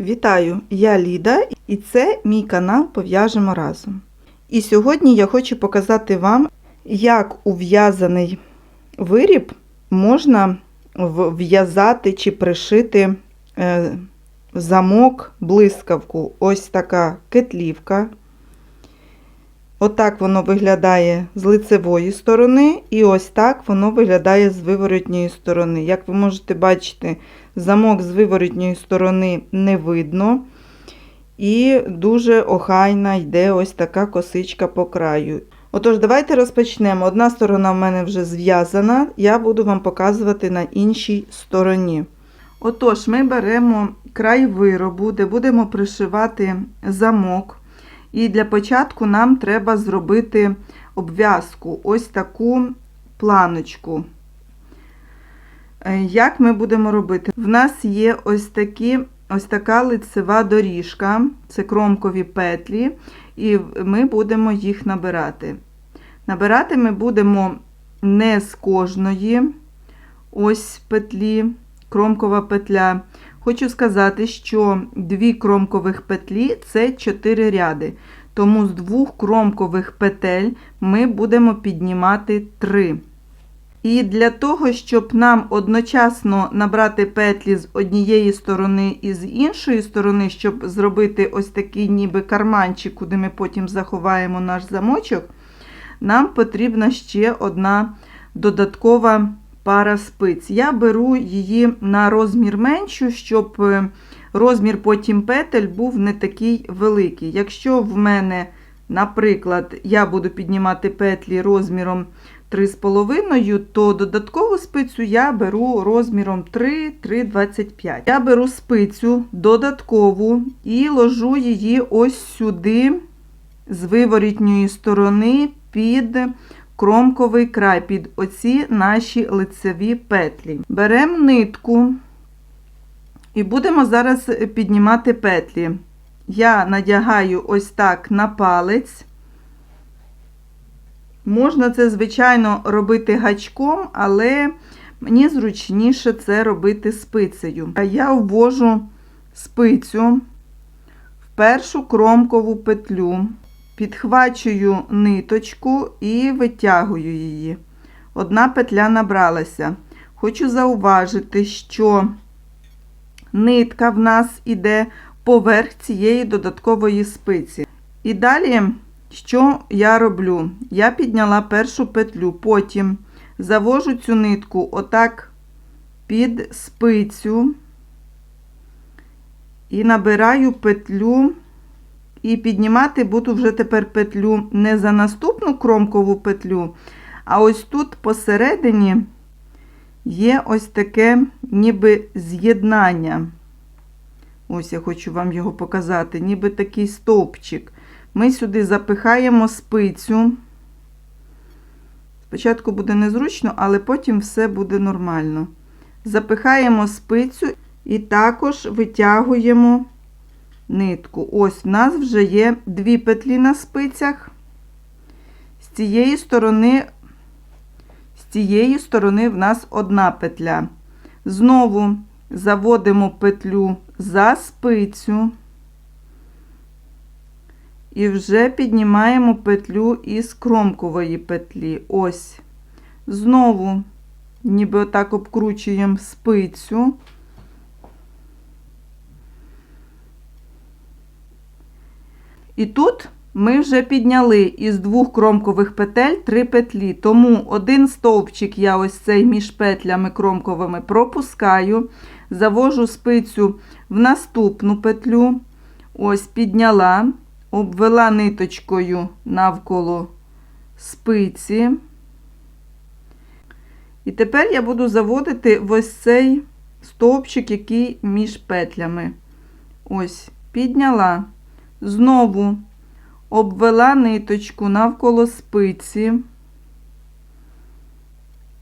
Вітаю! Я Ліда і це мій канал Пов'яжемо разом. І сьогодні я хочу показати вам, як ув'язаний виріб можна вв'язати в'язати чи пришити е, замок, блискавку. Ось така кетлівка. Отак воно виглядає з лицевої сторони, і ось так воно виглядає з виворотньої сторони. Як ви можете бачити, замок з виворотньої сторони не видно. І дуже охайна йде ось така косичка по краю. Отож, давайте розпочнемо. Одна сторона в мене вже зв'язана, я буду вам показувати на іншій стороні. Отож, ми беремо край виробу, де будемо пришивати замок. І для початку нам треба зробити обв'язку, ось таку планочку. Е, Як ми будемо робити? В нас є ось, такі, ось така лицева доріжка, це кромкові петлі, і ми будемо їх набирати. Набирати ми будемо не з кожної ось петлі, кромкова петля. Хочу сказати, що дві кромкових петлі це 4 ряди. Тому з двох кромкових петель ми будемо піднімати 3. І для того, щоб нам одночасно набрати петлі з однієї сторони і з іншої сторони, щоб зробити ось такий ніби карманчик, куди ми потім заховаємо наш замочок, нам потрібна ще одна додаткова пара спиць. Я беру її на розмір меншу, щоб е, розмір потім петель був не такий великий. Якщо в мене, наприклад, я буду піднімати петлі розміром 3,5, то додаткову спицю я беру розміром 3-3,25. Я беру спицю додаткову і ложу її ось сюди, з виворітньої сторони під кромковий край, під оці наші лицеві петлі. Беремо нитку і будемо зараз піднімати петлі. Я надягаю ось так на палець. Можна це, звичайно, робити гачком, але мені зручніше це робити спицею. Я ввожу спицю в першу кромкову петлю, підхвачую ниточку і витягую її. Одна петля набралася. Хочу зауважити, що нитка в нас іде поверх цієї додаткової спиці. І далі. Що я роблю? Я підняла першу петлю, потім завожу цю нитку отак під спицю і набираю петлю, і піднімати буду вже тепер петлю не за наступну кромкову петлю, а ось тут посередині є ось таке ніби з'єднання. Ось я хочу вам його показати, ніби такий стовпчик. Ми сюди запихаємо спицю. Спочатку буде незручно, але потім все буде нормально. Запихаємо спицю і також витягуємо нитку. Ось в нас вже є дві петлі на спицях. З цієї сторони, з цієї сторони в нас одна петля. Знову заводимо петлю за спицю. І вже піднімаємо петлю із кромкової петлі. Ось. Знову, ніби отак обкручуємо спицю. І тут ми вже підняли із двох кромкових петель три петлі. Тому один стовпчик я ось цей між петлями кромковими пропускаю, завожу спицю в наступну петлю. Ось підняла обвела ниточкою навколо спиці. І тепер я буду заводити ось цей стовпчик, який між петлями. Ось, підняла, знову обвела ниточку навколо спиці.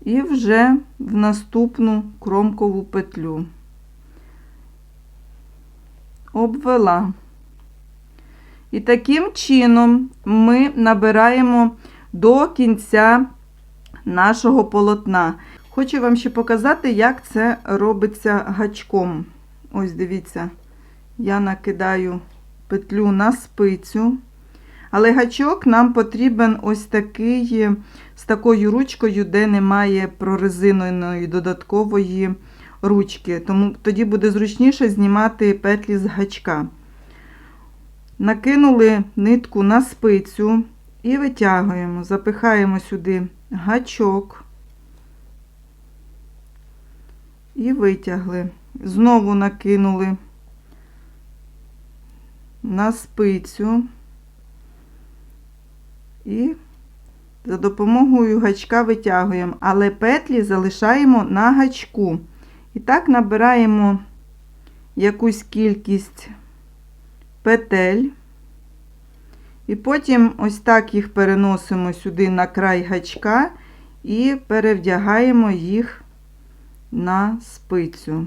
І вже в наступну кромкову петлю. Обвела. І таким чином ми набираємо до кінця нашого полотна. Хочу вам ще показати, як це робиться гачком. Ось дивіться, я накидаю петлю на спицю. Але гачок нам потрібен ось такий з такою ручкою, де немає прорезиненої додаткової ручки. Тому тоді буде зручніше знімати петлі з гачка. Накинули нитку на спицю і витягуємо, запихаємо сюди гачок і витягли. Знову накинули на спицю і за допомогою гачка витягуємо, але петлі залишаємо на гачку. І так набираємо якусь кількість петель. І потім ось так їх переносимо сюди на край гачка і перевдягаємо їх на спицю.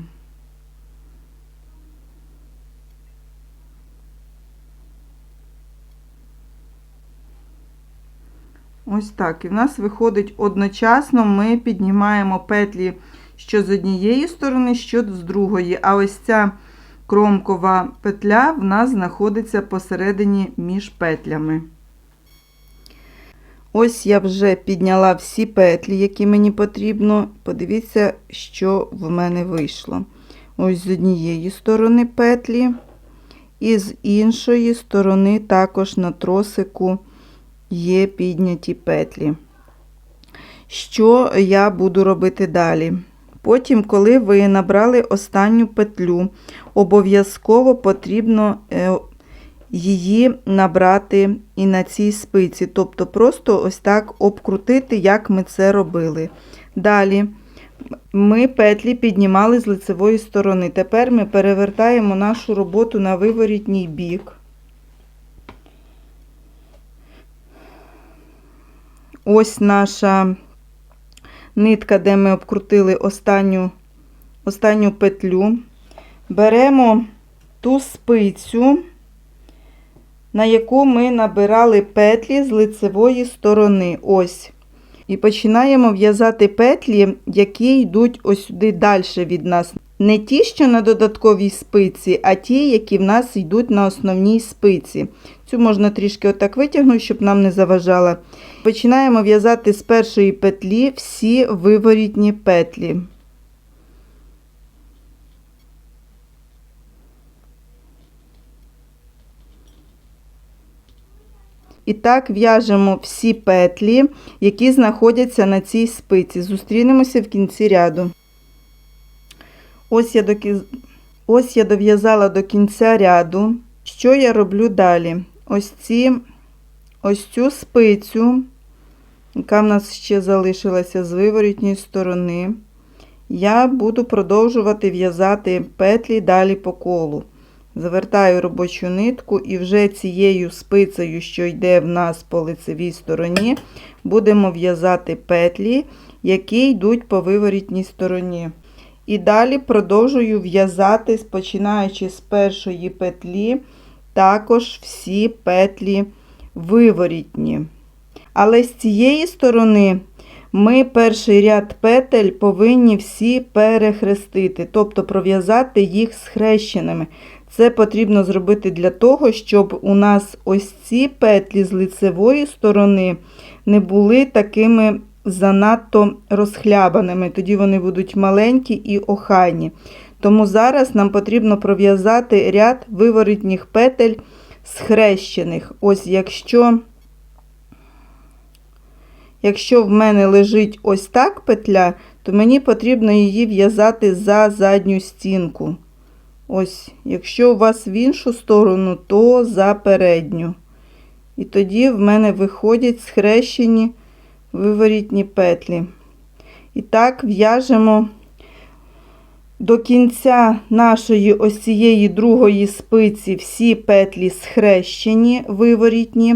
Ось так. І в нас виходить одночасно, ми піднімаємо петлі що з однієї сторони, що з другої. А ось ця кромкова петля в нас знаходиться посередині між петлями. Ось я вже підняла всі петлі, які мені потрібно. Подивіться, що в мене вийшло. Ось з однієї сторони петлі, і з іншої сторони також на тросику є підняті петлі. Що я буду робити далі? Потім, коли ви набрали останню петлю, обов'язково потрібно е, її набрати і на цій спиці, тобто просто ось так обкрутити, як ми це робили. Далі ми петлі піднімали з лицевої сторони. Тепер ми перевертаємо нашу роботу на виворітній бік. Ось наша нитка, де ми обкрутили останню, останню петлю. Беремо ту спицю, на яку ми набирали петлі з лицевої сторони. Ось. І починаємо в'язати петлі, які йдуть ось сюди далі від нас. Не ті, що на додатковій спиці, а ті, які в нас йдуть на основній спиці. Цю можна трішки отак витягнути, щоб нам не заважала. Починаємо в'язати з першої петлі всі виворітні петлі. І так в'яжемо всі петлі, які знаходяться на цій спиці. Зустрінемося в кінці ряду. Ось я, доки... Ось я дов'язала до кінця ряду. Що я роблю далі? Ось ці, ось цю спицю, яка в нас ще залишилася з виворітньої сторони, я буду продовжувати в'язати петлі далі по колу. Завертаю робочу нитку і вже цією спицею, що йде в нас по лицевій стороні, будемо в'язати петлі, які йдуть по виворітній стороні. І далі продовжую в'язати, починаючи з першої петлі, також всі петлі виворітні. Але з цієї сторони ми перший ряд петель повинні всі перехрестити, тобто пров'язати їх схрещеними. Це потрібно зробити для того, щоб у нас ось ці петлі з лицевої сторони не були такими занадто розхлябаними. Тоді вони будуть маленькі і охайні. Тому зараз нам потрібно пров'язати ряд виворітніх петель схрещених. Ось якщо якщо в мене лежить ось так петля, то мені потрібно її в'язати за задню стінку. Ось, якщо у вас в іншу сторону, то за передню. І тоді в мене виходять схрещені виворітні петлі. І так в'яжемо до кінця нашої ось цієї другої спиці всі петлі схрещені, виворітні,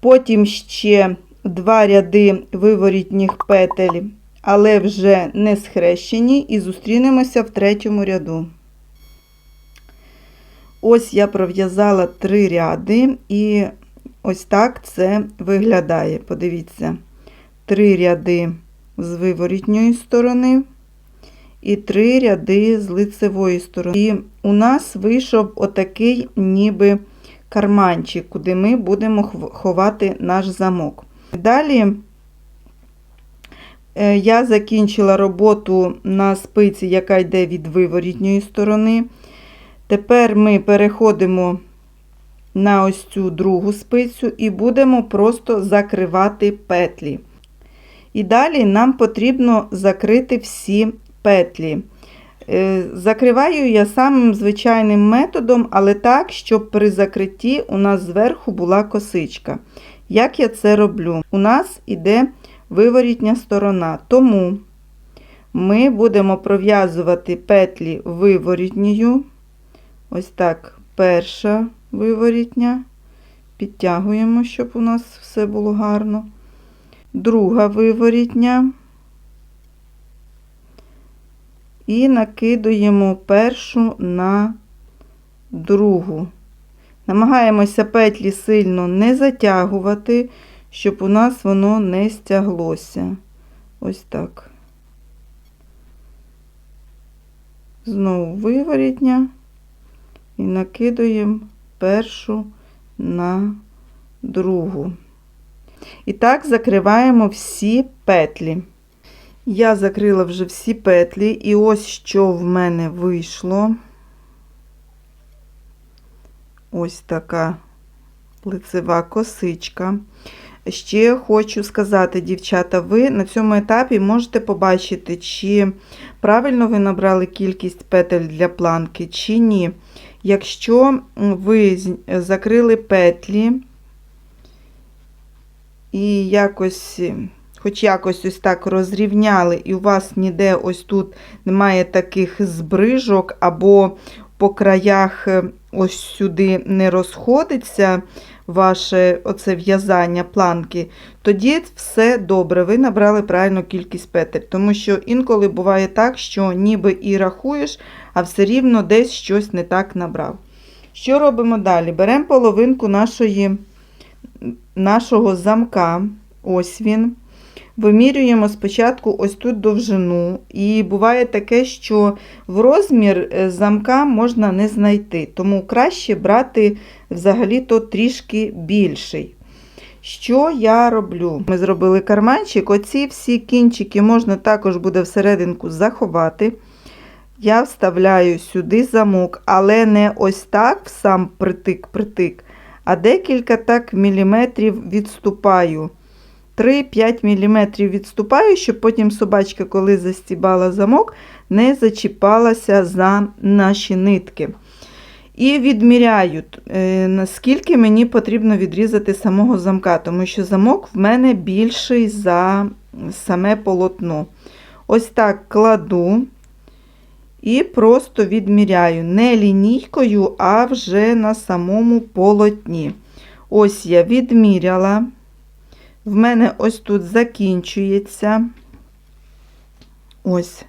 потім ще два ряди виворітніх петель, але вже не схрещені, і зустрінемося в третьому ряду. Ось я пров'язала три ряди, і ось так це виглядає. Подивіться, три ряди з виворітньої сторони і 3 ряди з лицевої сторони. І у нас вийшов отакий ніби карманчик, куди ми будемо ховати наш замок. Далі е, я закінчила роботу на спиці, яка йде від виворітньої сторони. Тепер ми переходимо на ось цю другу спицю і будемо просто закривати петлі. І далі нам потрібно закрити всі петлі. Е, Закриваю я самим звичайним методом, але так, щоб при закритті у нас зверху була косичка. Як я це роблю? У нас іде виворітня сторона, тому ми будемо пров'язувати петлі виворітньою. Ось так, перша виворітня. Підтягуємо, щоб у нас все було гарно. Друга виворітня. І накидуємо першу на другу. Намагаємося петлі сильно не затягувати, щоб у нас воно не стяглося. Ось так. Знову виворітня і накидуємо першу на другу. І так закриваємо всі петлі. Я закрила вже всі петлі, і ось що в мене вийшло. Ось така лицева косичка. Ще хочу сказати, дівчата, ви на цьому етапі можете побачити, чи правильно ви набрали кількість петель для планки, чи ні. Якщо ви закрили петлі і якось, хоч якось ось так розрівняли, і у вас ніде ось тут немає таких збрижок, або по краях е, ось сюди не розходиться ваше оце в'язання планки, тоді все добре, ви набрали правильну кількість петель. Тому що інколи буває так, що ніби і рахуєш, а все рівно десь щось не так набрав. Що робимо далі? Беремо половинку нашої, нашого замка, ось він. Вимірюємо спочатку ось тут довжину. І буває таке, що в розмір е, замка можна не знайти, тому краще брати взагалі-то трішки більший. Що я роблю? Ми зробили карманчик, оці всі кінчики можна також буде всерединку заховати. Я вставляю сюди замок, але не ось так сам притик-притик, а декілька так міліметрів відступаю. 3-5 мм відступаю, щоб потім собачка, коли застібала замок, не зачіпалася за наші нитки. І відміряю, е, наскільки мені потрібно відрізати самого замка, тому що замок в мене більший за саме полотно. Ось так кладу і просто відміряю не лінійкою, а вже на самому полотні. Ось я відміряла. В мене ось тут закінчується. Ось.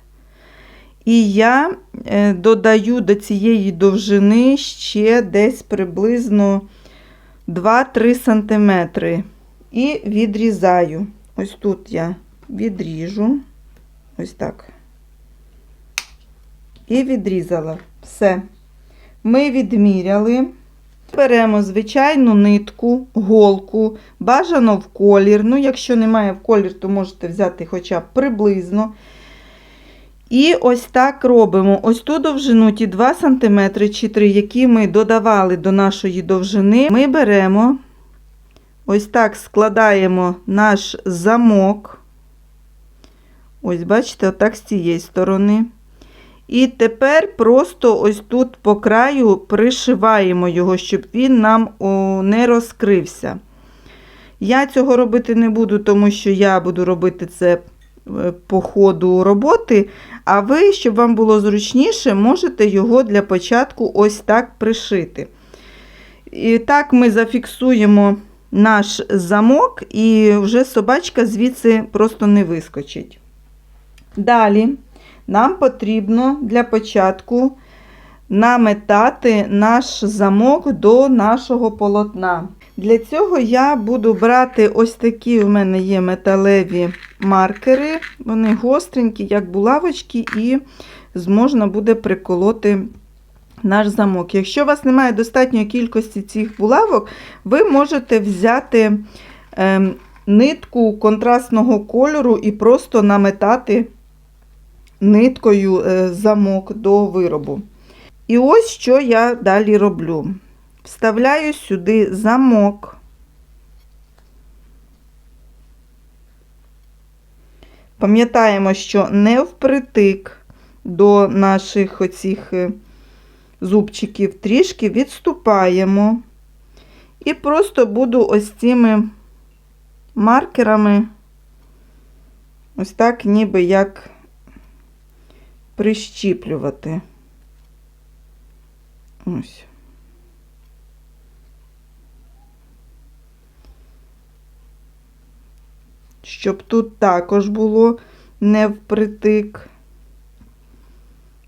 І я е, додаю до цієї довжини ще десь приблизно 2-3 см. І відрізаю. Ось тут я відріжу. Ось так. І відрізала. Все. Ми відміряли. Беремо звичайну нитку, голку, бажано в колір. Ну, якщо немає в колір, то можете взяти хоча б приблизно. І ось так робимо. Ось ту довжину, ті 2 см чи 3, які ми додавали до нашої довжини, ми беремо, ось так складаємо наш замок. Ось, бачите, отак з цієї сторони. І тепер просто ось тут по краю пришиваємо його, щоб він нам не розкрився. Я цього робити не буду, тому що я буду робити це е, по ходу роботи. А ви, щоб вам було зручніше, можете його для початку ось так пришити. І так ми зафіксуємо наш замок, і вже собачка звідси просто не вискочить. Далі. Нам потрібно для початку наметати наш замок до нашого полотна. Для цього я буду брати ось такі у мене є металеві маркери. Вони гостренькі, як булавочки, і зможна буде приколоти наш замок. Якщо у вас немає достатньої кількості цих булавок, ви можете взяти ем, нитку контрастного кольору і просто наметати ниткою е, замок до виробу. І ось що я далі роблю. Вставляю сюди замок. Пам'ятаємо, що не впритик до наших оцих е, зубчиків, трішки відступаємо. І просто буду ось цими маркерами, ось так, ніби як прищіплювати. Ось. Щоб тут також було не впритик.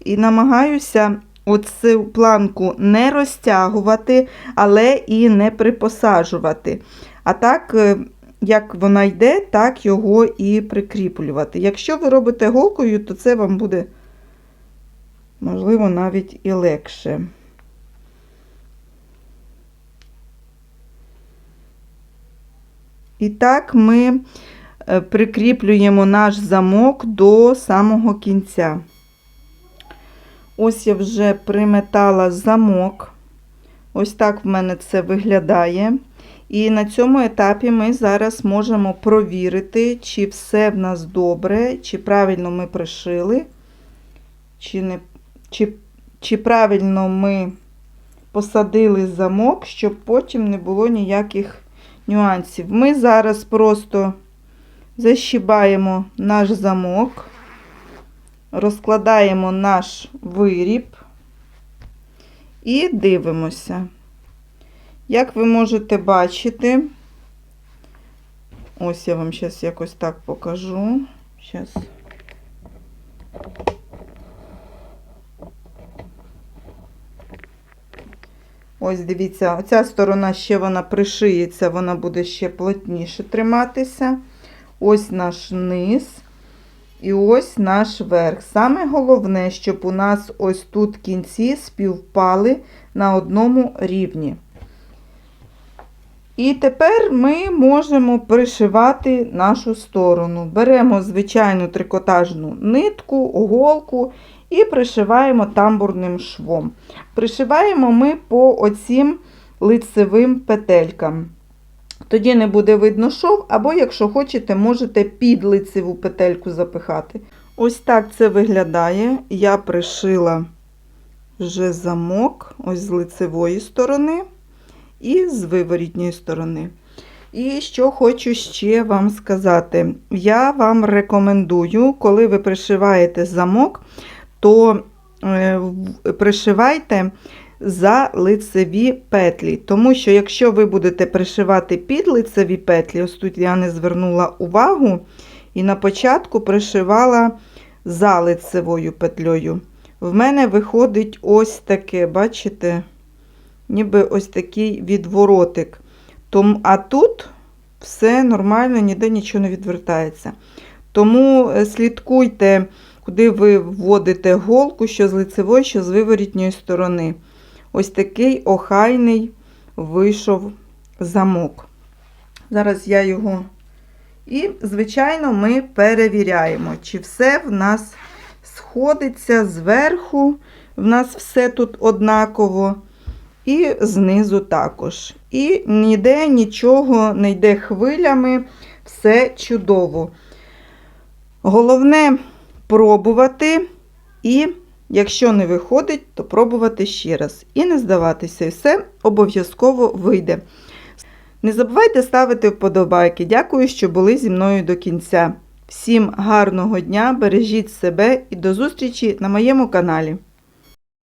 І намагаюся оцю планку не розтягувати, але і не припосаджувати. А так, е, як вона йде, так його і прикріплювати. Якщо ви робите голкою, то це вам буде, можливо, навіть і легше. І так ми е, прикріплюємо наш замок до самого кінця. Ось я вже приметала замок. Ось так в мене це виглядає. І на цьому етапі ми зараз можемо провірити, чи все в нас добре, чи правильно ми пришили, чи, не, чи, чи правильно ми посадили замок, щоб потім не було ніяких нюансів. Ми зараз просто защібаємо наш замок, розкладаємо наш виріб і дивимося. Як ви можете бачити, ось я вам зараз якось так покажу. Зараз. Ось дивіться, оця сторона ще вона пришиється, вона буде ще плотніше триматися. Ось наш низ. І ось наш верх. Саме головне, щоб у нас ось тут кінці співпали на одному рівні. І тепер ми можемо пришивати нашу сторону. Беремо звичайну трикотажну нитку, голку і пришиваємо тамбурним швом. Пришиваємо ми по оцім лицевим петелькам. Тоді не буде видно шов, або, якщо хочете, можете під лицеву петельку запихати. Ось так це виглядає. Я пришила вже замок, ось з лицевої сторони і з виворітньої сторони. І що хочу ще вам сказати. Я вам рекомендую, коли ви пришиваєте замок, то е, пришивайте за лицеві петлі. Тому що, якщо ви будете пришивати під лицеві петлі, ось тут я не звернула увагу, і на початку пришивала за лицевою петлею. В мене виходить ось таке, бачите, ніби ось такий відворотик. Тому, А тут все нормально, ніде нічого не відвертається. Тому е, слідкуйте, куди ви вводите голку, що з лицевої, що з виворітньої сторони. Ось такий охайний вийшов замок. Зараз я його. І, звичайно, ми перевіряємо, чи все в нас сходиться зверху, в нас все тут однаково, і знизу також. І ніде нічого не йде хвилями, все чудово. Головне пробувати і Якщо не виходить, то пробувати ще раз. І не здаватися, все обов'язково вийде. Не забувайте ставити вподобайки. Дякую, що були зі мною до кінця. Всім гарного дня, бережіть себе і до зустрічі на моєму каналі.